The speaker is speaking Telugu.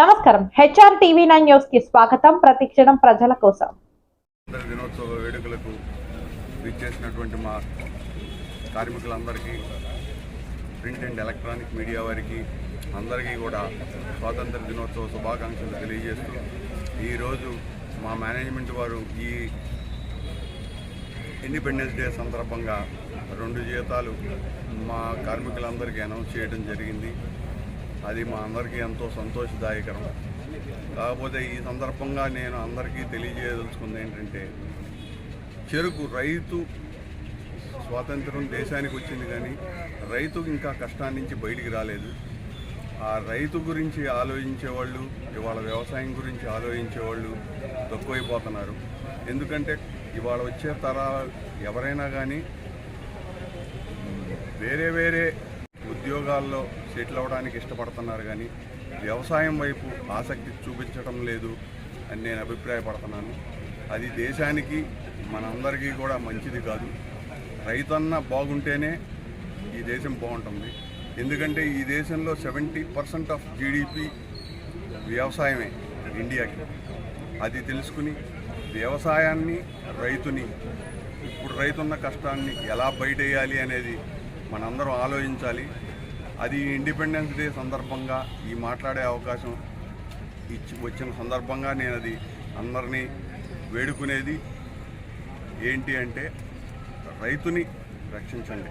నమస్కారం. హెచ్ఆర్ టీవీ నైన్ న్యూస్కి స్వాగతం. ప్రతిక్షణం ప్రజల కోసం. స్వాతంత్ర దినోత్సవ వేడుకలకు విచ్చేసినటువంటి మా కార్మికులందరికీ ప్రింట్ అండ్ ఎలక్ట్రానిక్ మీడియా వారికి అందరికీ కూడా స్వాతంత్ర దినోత్సవ శుభాకాంక్షలు తెలియజేస్తూ ఈరోజు మా మేనేజ్మెంట్ వారు ఈ ఇండిపెండెన్స్ డే సందర్భంగా రెండు జీతాలు మా కార్మికులందరికీ అనౌన్స్ చేయడం జరిగింది. అది మా అందరికీ ఎంతో సంతోషదాయకరం. కాకపోతే ఈ సందర్భంగా నేను అందరికీ తెలియజేయదలుచుకుంది ఏంటంటే చెరుకు రైతు స్వాతంత్రం దేశానికి వచ్చింది కానీ రైతు ఇంకా కష్టాన్ని నుంచి బయటికి రాలేదు. ఆ రైతు గురించి ఆలోచించేవాళ్ళు ఇవాళ వ్యవసాయం గురించి ఆలోచించేవాళ్ళు తక్కువైపోతున్నారు. ఎందుకంటే ఇవాళ వచ్చే తరాలు ఎవరైనా కానీ వేరే వేరే ఉద్యోగాల్లో సెటిల్ అవ్వడానికి ఇష్టపడుతున్నారు కానీ వ్యవసాయం వైపు ఆసక్తి చూపించడం లేదు అని నేను అభిప్రాయపడుతున్నాను. అది దేశానికి మనందరికీ కూడా మంచిది కాదు. రైతన్న బాగుంటేనే ఈ దేశం బాగుంటుంది. ఎందుకంటే ఈ దేశంలో సెవెంటీ పర్సెంట్ ఆఫ్ జీడిపి వ్యవసాయమే ఇండియాకి. అది తెలుసుకుని వ్యవసాయాన్ని రైతుని ఇప్పుడు రైతున్న కష్టాన్ని ఎలా బయటేయాలి అనేది మనందరం ఆలోచించాలి. అది ఇండిపెండెన్స్ డే సందర్భంగా ఈ మాట్లాడే అవకాశం ఇచ్చి వచ్చిన సందర్భంగా నేను అది అందరినీ వేడుకునేది ఏంటి అంటే రైతుని రక్షించండి.